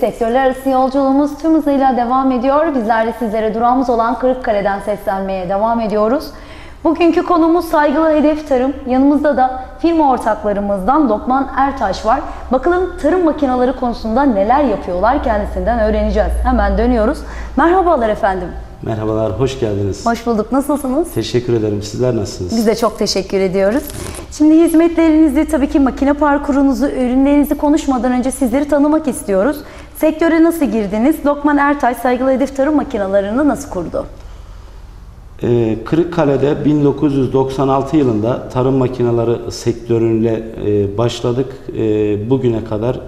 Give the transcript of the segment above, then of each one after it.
Sektörler arası yolculuğumuz tüm hızıyla devam ediyor. Bizler de sizlere durağımız olan Kırıkkale'den seslenmeye devam ediyoruz. Bugünkü konumuz saygılı hedef tarım. Yanımızda da firma ortaklarımızdan Lokman Ertaş var. Bakalım tarım makineleri konusunda neler yapıyorlar kendisinden öğreneceğiz. Hemen dönüyoruz. Merhabalar efendim. Merhabalar, hoş geldiniz. Hoş bulduk. Nasılsınız? Teşekkür ederim. Sizler nasılsınız? Biz de çok teşekkür ediyoruz. Şimdi hizmetlerinizi, tabii ki makine parkurunuzu, ürünlerinizi konuşmadan önce sizleri tanımak istiyoruz. Sektöre nasıl girdiniz? Lokman Ertaş saygılı hedef tarım makinalarını nasıl kurdu? Ee, Kırıkkale'de 1996 yılında tarım makineleri sektörüyle e, başladık. E, bugüne kadar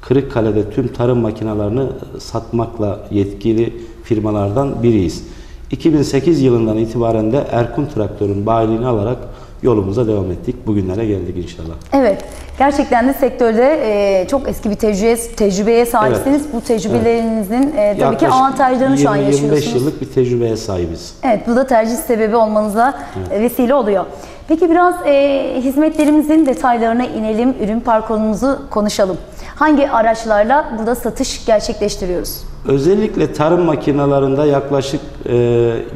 Kırıkkale'de tüm tarım makinelerini satmakla yetkili firmalardan biriyiz. 2008 yılından itibaren de Erkun Traktör'ün bayiliğini alarak yolumuza devam ettik. Bugünlere geldik inşallah. Evet, gerçekten de sektörde e, çok eski bir tecrübeye, tecrübeye sahipsiniz. Bu tecrübelerinizin e, tabii ki Yaklaşık avantajlarını şu an 20-25 yaşıyorsunuz. yıllık bir tecrübeye sahibiz. Evet, bu da tercih sebebi olmanıza e, vesile oluyor. Peki biraz e, hizmetlerimizin detaylarına inelim, ürün parkurumuzu konuşalım. Hangi araçlarla burada satış gerçekleştiriyoruz? Özellikle tarım makinalarında yaklaşık e,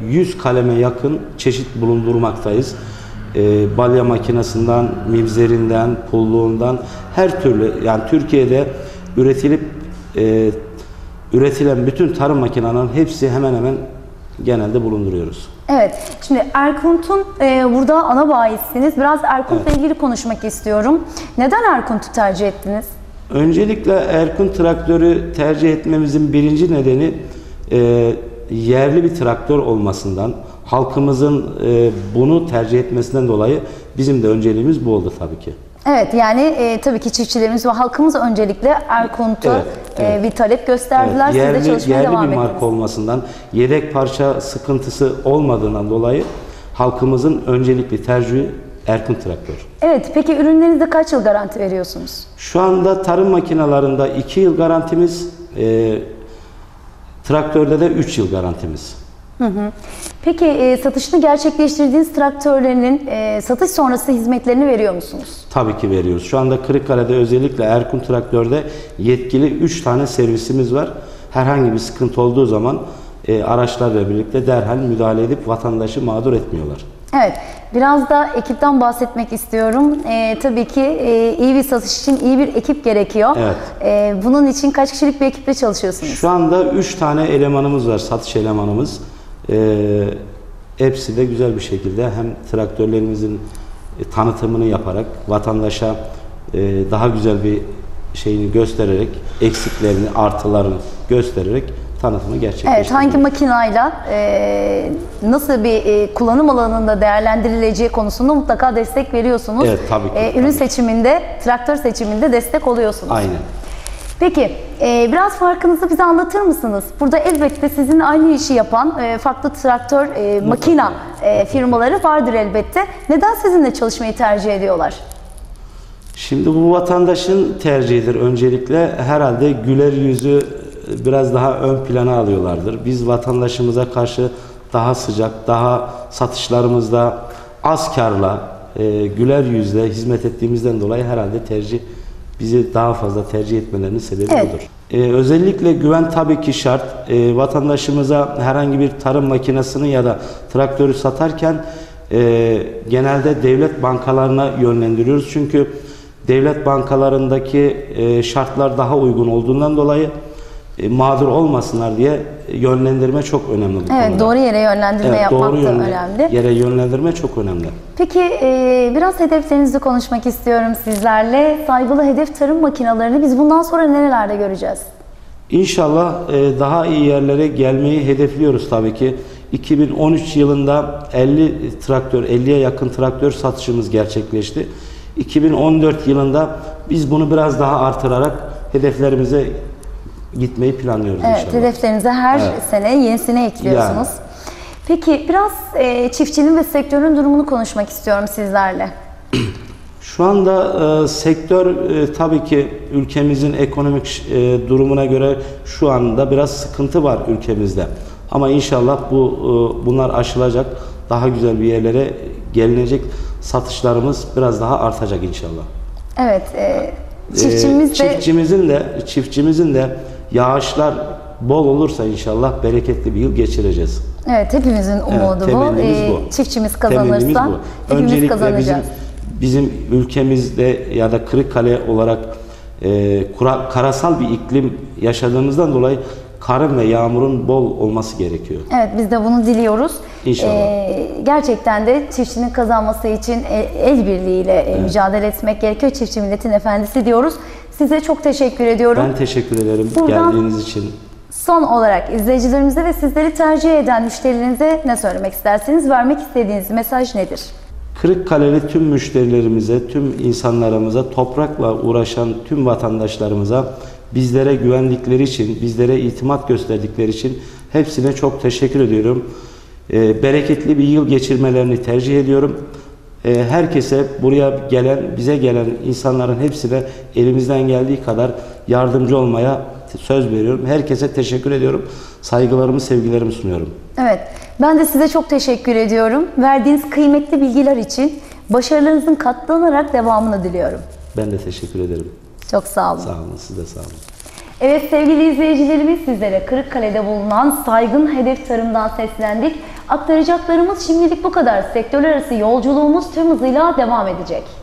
100 kaleme yakın çeşit bulundurmaktayız. E, balya makinesinden, mibzerinden, pulluğundan her türlü yani Türkiye'de üretilip e, üretilen bütün tarım makinelerinin hepsi hemen hemen genelde bulunduruyoruz. Evet, şimdi Erkunt'un e, burada ana bayisiniz. Biraz Erkunt'la ilgili konuşmak istiyorum. Neden Erkunt'u tercih ettiniz? Öncelikle Erkun traktörü tercih etmemizin birinci nedeni e, yerli bir traktör olmasından, halkımızın e, bunu tercih etmesinden dolayı bizim de önceliğimiz bu oldu tabii ki. Evet, yani e, tabii ki çiftçilerimiz ve halkımız öncelikle Erkunt'u Evet, e, evet. bir talep gösterdiler. Siz de yerli çalışmaya yerli devam bir ettiniz. marka olmasından, yedek parça sıkıntısı olmadığından dolayı halkımızın öncelikli tercihi Erkun traktör. Evet, peki ürünlerinizde kaç yıl garanti veriyorsunuz? Şu anda tarım makinalarında 2 yıl garantimiz, e, traktörde de 3 yıl garantimiz. Peki e, satışını gerçekleştirdiğiniz traktörlerinin e, satış sonrası hizmetlerini veriyor musunuz? Tabii ki veriyoruz. Şu anda Kırıkkale'de özellikle Erkun Traktör'de yetkili 3 tane servisimiz var. Herhangi bir sıkıntı olduğu zaman e, araçlarla birlikte derhal müdahale edip vatandaşı mağdur etmiyorlar. Evet, biraz da ekipten bahsetmek istiyorum. E, tabii ki e, iyi bir satış için iyi bir ekip gerekiyor. Evet. E, bunun için kaç kişilik bir ekiple çalışıyorsunuz? Şu anda 3 tane elemanımız var, satış elemanımız. E, hepsi de güzel bir şekilde hem traktörlerimizin e, tanıtımını yaparak vatandaşa e, daha güzel bir şeyini göstererek, eksiklerini, artılarını göstererek tanıtımı gerçekleştiriyoruz. Evet, hangi makinayla e, nasıl bir e, kullanım alanında değerlendirileceği konusunda mutlaka destek veriyorsunuz. Evet, tabii ki, E, ürün tabii. seçiminde, traktör seçiminde destek oluyorsunuz. Aynen. Peki, e, biraz farkınızı bize anlatır mısınız? Burada elbette sizin aynı işi yapan e, farklı traktör, e, makina e, firmaları vardır elbette. Neden sizinle çalışmayı tercih ediyorlar? Şimdi bu vatandaşın tercihidir öncelikle. Herhalde güler yüzü biraz daha ön plana alıyorlardır. Biz vatandaşımıza karşı daha sıcak, daha satışlarımızda az karla, e, güler yüzle hizmet ettiğimizden dolayı herhalde tercih bizi daha fazla tercih etmelerinin sebebi Evet. budur. E, özellikle güven tabii ki şart. E, vatandaşımıza herhangi bir tarım makinesini ya da traktörü satarken e, genelde devlet bankalarına yönlendiriyoruz. Çünkü devlet bankalarındaki e, şartlar daha uygun olduğundan dolayı e, mağdur olmasınlar diye yönlendirme çok önemli bu Evet, konuda. doğru yere yönlendirme Evet, yapmak doğru da yönle- önemli. Yere yönlendirme çok önemli. Peki e, biraz hedeflerinizi konuşmak istiyorum sizlerle. Saygılı hedef tarım makinalarını biz bundan sonra nerelerde göreceğiz? İnşallah e, daha iyi yerlere gelmeyi hedefliyoruz tabii ki. 2013 yılında 50 traktör, 50'ye yakın traktör satışımız gerçekleşti. 2014 yılında biz bunu biraz daha artırarak hedeflerimize gitmeyi planlıyoruz Evet, inşallah. hedeflerinize her Evet. sene yenisini ekliyorsunuz. Yani. Peki biraz e, çiftçinin ve sektörün durumunu konuşmak istiyorum sizlerle. Şu anda e, sektör e, tabii ki ülkemizin ekonomik e, durumuna göre şu anda biraz sıkıntı var ülkemizde. Ama inşallah bu e, bunlar aşılacak. Daha güzel bir yerlere gelinecek. Satışlarımız biraz daha artacak inşallah. Evet, e, çiftçimiz de çiftçimizin de çiftçimizin de Yağışlar bol olursa inşallah bereketli bir yıl geçireceğiz. Evet hepimizin umudu bu. temennimiz Ee, bu. Çiftçimiz Temennimiz kazanırsa bu. hepimiz Öncelikle kazanacağız. bizim bizim ülkemizde ya da Kırıkkale olarak e, kura- karasal bir iklim yaşadığımızdan dolayı karın ve yağmurun bol olması gerekiyor. Evet biz de bunu diliyoruz. İnşallah. Ee, gerçekten de çiftçinin kazanması için e- el birliğiyle e, mücadele etmek gerekiyor. Çiftçi milletin efendisi diyoruz. Size çok teşekkür ediyorum. Ben teşekkür ederim Buradan- geldiğiniz için. Son olarak izleyicilerimize ve sizleri tercih eden müşterilerinize ne söylemek istersiniz? Vermek istediğiniz mesaj nedir? Kırıkkaleli tüm müşterilerimize, tüm insanlarımıza, toprakla uğraşan tüm vatandaşlarımıza bizlere güvendikleri için, bizlere itimat gösterdikleri için hepsine çok teşekkür ediyorum. Ee, bereketli bir yıl geçirmelerini tercih ediyorum. Ee, herkese buraya gelen, bize gelen insanların hepsine elimizden geldiği kadar yardımcı olmaya söz veriyorum. Herkese teşekkür ediyorum. Saygılarımı, sevgilerimi sunuyorum. Evet, ben de size çok teşekkür ediyorum. Verdiğiniz kıymetli bilgiler için başarılarınızın katlanarak devamını diliyorum. Ben de teşekkür ederim. Çok sağ olun. Sağ olun, siz de sağ olun. Evet sevgili izleyicilerimiz sizlere Kırıkkale'de bulunan saygın hedef tarımdan seslendik. Aktaracaklarımız şimdilik bu kadar. Sektörler arası yolculuğumuz tüm hızıyla devam edecek.